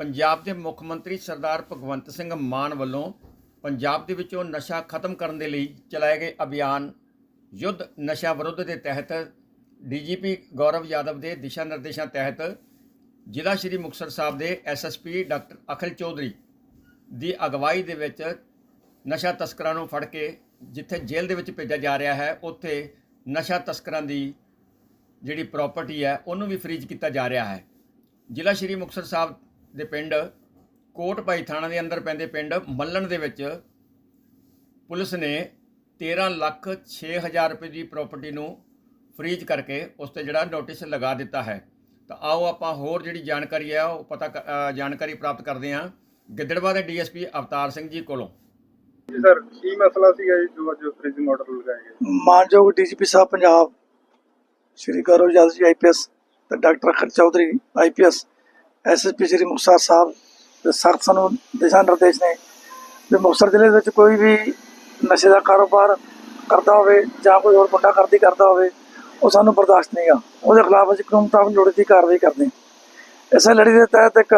ਪੰਜਾਬ ਦੇ ਮੁੱਖ ਮੰਤਰੀ ਸਰਦਾਰ ਭਗਵੰਤ ਸਿੰਘ ਮਾਨ ਵੱਲੋਂ ਪੰਜਾਬ ਦੇ ਵਿੱਚੋਂ ਨਸ਼ਾ ਖਤਮ ਕਰਨ ਦੇ ਲਈ ਚਲਾਏ ਗਏ ਅਭਿਆਨ ਯੁੱਧ ਨਸ਼ਾ ਵਿਰੁੱਧ ਦੇ ਤਹਿਤ ਡੀਜੀਪੀ ਗੌਰਵ ਯਾਦਵ ਦੇ ਦਿਸ਼ਾ ਨਿਰਦੇਸ਼ਾਂ ਤਹਿਤ ਜ਼ਿਲ੍ਹਾ ਸ਼੍ਰੀ ਮੁਕਤਸਰ ਸਾਹਿਬ ਦੇ ਐਸਐਸਪੀ ਡਾਕਟਰ ਅਖਿਲ ਚੌਧਰੀ ਦੀ ਅਗਵਾਈ ਦੇ ਵਿੱਚ ਨਸ਼ਾ ਤਸਕਰਾਂ ਨੂੰ ਫੜ ਕੇ ਜਿੱਥੇ ਜੇਲ੍ਹ ਦੇ ਵਿੱਚ ਭੇਜਿਆ ਜਾ ਰਿਹਾ ਹੈ, ਉੱਥੇ ਨਸ਼ਾ ਤਸਕਰਾਂ ਦੀ ਜਿਹੜੀ ਪ੍ਰਾਪਰਟੀ ਹੈ, ਉਹਨੂੰ ਵੀ ਫ੍ਰੀਜ਼ ਕੀਤਾ ਜਾ ਰਿਹਾ ਹੈ। ਜ਼ਿਲ੍ਹਾ ਸ਼੍ਰੀ ਮੁਕਤਸਰ ਸਾਹਿਬ ਦੇ ਪਿੰਡ ਕੋਟ ਭਾਈ ਥਾਣਾ ਦੇ ਅੰਦਰ ਪੈਂਦੇ ਪਿੰਡ ਮੱਲਣ ਦੇ ਵਿੱਚ ਪੁਲਿਸ ਨੇ 13 ਲੱਖ 6000 ਰੁਪਏ ਦੀ ਪ੍ਰਾਪਰਟੀ ਨੂੰ ਫ੍ਰੀਜ਼ ਕਰਕੇ ਉਸ ਤੇ ਜਿਹੜਾ ਨੋਟਿਸ ਲਗਾ ਦਿੱਤਾ ਹੈ। ਤਾਂ ਆਓ ਆਪਾਂ ਹੋਰ ਜਿਹੜੀ ਜਾਣਕਾਰੀ ਹੈ ਉਹ ਪਤਾ ਜਾਣਕਾਰੀ ਪ੍ਰਾਪਤ ਕਰਦੇ ਹਾਂ ਗਿੱਦੜਵਾ ਦੇ ਡੀਐਸਪੀ ਅਵਤਾਰ ਸਿੰਘ ਜੀ ਕੋਲੋਂ। ਜੀ ਸਰ ਕੀ ਮਸਲਾ ਸੀਗਾ ਜੀ ਜੋ ਅੱਜ ਫ੍ਰੀਜ਼ਿੰਗ ਆਰਡਰ ਲਗਾਏ ਗਏ ਮਾਨਯੋਗ ਡੀਜੀਪੀ ਸਾਹਿਬ ਪੰਜਾਬ ਸ਼੍ਰੀ ਗੌਰਵ ਯਾਦਵ ਜੀ ਆਈਪੀਐਸ ਤੇ doctor Akhar Chaudhary IPS SSP Shri Muktsar Sahib ਦੇ ਸਖਤ ਸਾਨੂੰ ਦਿਸ਼ਾ ਨਿਰਦੇਸ਼ ਨੇ ਵੀ ਮੁਕਤਸਰ ਜ਼ਿਲ੍ਹੇ ਵਿੱਚ ਕੋਈ ਵੀ ਨਸ਼ੇ ਦਾ ਕਾਰੋਬਾਰ ਕਰਦਾ ਹੋਵੇ ਜਾਂ ਕੋਈ ਹੋਰ ਮੁੰਡਾ ਕਰਦੀ ਕਰਦਾ ਹੋਵੇ, ਉਹ ਸਾਨੂੰ ਬਰਦਾਸ਼ਤ ਨਹੀਂਗਾ ਉਹਦੇ ਖਿਲਾਫ ਅਸੀਂ ਕਾਨੂੰਨ ਮੁਤਾਬਕ ਲੋੜੀਂਦੀ ਕਾਰਵਾਈ ਕਰਦੇ ਹਾਂ। ਇਸੇ ਲੜੀ ਦੇ ਤਹਿਤ ਇੱਕ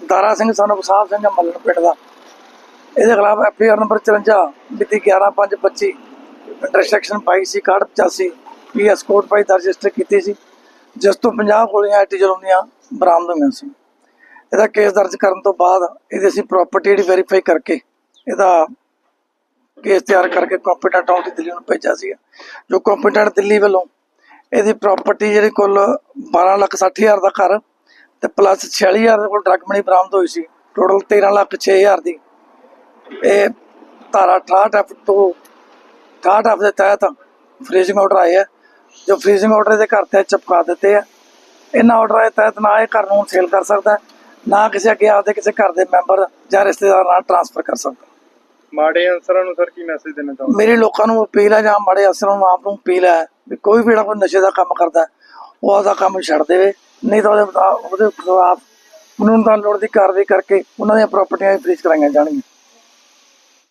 ਦਾਰਾ ਸਿੰਘ ਸਾਨੂੰ ਸਾਹਿਬ ਸਿੰਘ ਮੱਲਣ ਪਿੰਡ ਦਾ। ਇਹਦੇ ਖਿਲਾਫ ਐਫਆਈਆਰ ਨੰਬਰ 54 ਮਿਤੀ 11525 ਇੰਟਰਸੈਕਸ਼ਨ ਪਾਈ ਸੀ 85 ਪੀਐਸ ਕੋਡ ਪਾਈ ਦਰਜ ਰਜਿਸਟਰ ਕੀਤੀ ਸੀ। ਜਿਸ ਤੋਂ 50 ਗੋਲੀਆਂ ਐਟੀ ਦੀਆਂ ਬਰਾਮਦ ਹੋਈਆਂ ਸੀ। ਇਹਦਾ ਕੇਸ ਦਰਜ ਕਰਨ ਤੋਂ ਬਾਅਦ ਇਹਦੀ ਅਸੀਂ ਪ੍ਰਾਪਰਟੀ ਜਿਹੜੀ ਵੈਰੀਫਾਈ ਕਰਕੇ ਇਹਦਾ ਕੇਸ ਤਿਆਰ ਕਰਕੇ ਕੰਪੀਟੈਂਟ ਆਉਂਦੀ ਦਿੱਲੀ ਨੂੰ ਭੇਜਿਆ ਸੀ ਜੋ ਕੰਪੀਟੈਂਟ ਦਿੱਲੀ ਵੱਲੋਂ ਇਹਦੀ ਪ੍ਰਾਪਰਟੀ ਜਿਹੜੀ ਕੁੱਲ 12 ਲੱਖ 60 ਹਜ਼ਾਰ ਦਾ ਘਰ ਤੇ ਪਲੱਸ 46 ਹਜ਼ਾਰ ਦੇ ਕੋਲ ਡਰੱਗ ਮਨੀ ਬਰਾਮਦ ਹੋਈ ਸੀ। ਟੋਟਲ 13 ਲੱਖ 6 ਹਜ਼ਾਰ ਦੀ। ਇਹ ਧਾਰਾ 68 ਐਫ ਤੋਂ 68 ਐਫ ਦੇ ਤਹਿਤ ਫ੍ਰੀਜ਼ਿੰਗ ਆਰਡਰ ਆਏ ਆ। ਜੋ ਫ੍ਰੀਜ਼ਿੰਗ ਆਰਡਰ ਦੇ ਘਰ ਤੇ ਚਪਕਾ ਦਿੱਤੇ ਆ। ਇਹਨਾਂ ਆਰਡਰ ਦੇ ਤਹਿਤ ਨਾ ਇਹ ਘਰ ਨੂੰ ਸੇਲ ਕਰ ਸਕਦਾ ਨਾ ਕਿਸੇ ਅੱਗੇ ਆਪਦੇ ਕਿਸੇ ਘਰ ਦੇ ਮੈਂਬਰ ਜਾਂ ਰਿਸ਼ਤੇਦਾਰ ਨਾਲ ਟਰਾਂਸਫਰ ਕਰ ਸਕਦਾ। ਮਾੜੇ ਅਨਸਰਾਂ ਨੂੰ ਸਰ ਕੀ ਮੈਸੇਜ ਦੇਣਾ ਚਾਹੁੰਦੇ ਮੇਰੀ ਲੋਕਾਂ ਨੂੰ ਅਪੀਲ ਹੈ ਜਾਂ ਮਾੜੇ ਅਸਰਾਂ ਨੂੰ ਆਪ ਨੂੰ ਅਪੀਲ ਹੈ ਵੀ ਕੋਈ ਵੀ ਜਿਹੜਾ ਕੋਈ ਨਸ਼ੇ ਦਾ ਕੰਮ ਕਰਦਾ ਉਹ ਆਪਦਾ ਕੰਮ ਛੱਡ ਦੇਵੇ। ਨਹੀਂ ਤਾਂ ਉਹਦੇ ਉਹਦੇ ਖਿਲਾਫ ਕਾਨੂੰਨ ਦਾ ਲੋੜ ਦੀ ਕਾਰਵਾਈ ਕਰਕੇ ਉਹਨਾਂ ਦੀਆਂ ਪ੍ਰਾਪਰਟੀਆਂ ਫ੍ਰੀਜ਼ ਕਰਾਈਆਂ ਜਾਣਗੀਆਂ।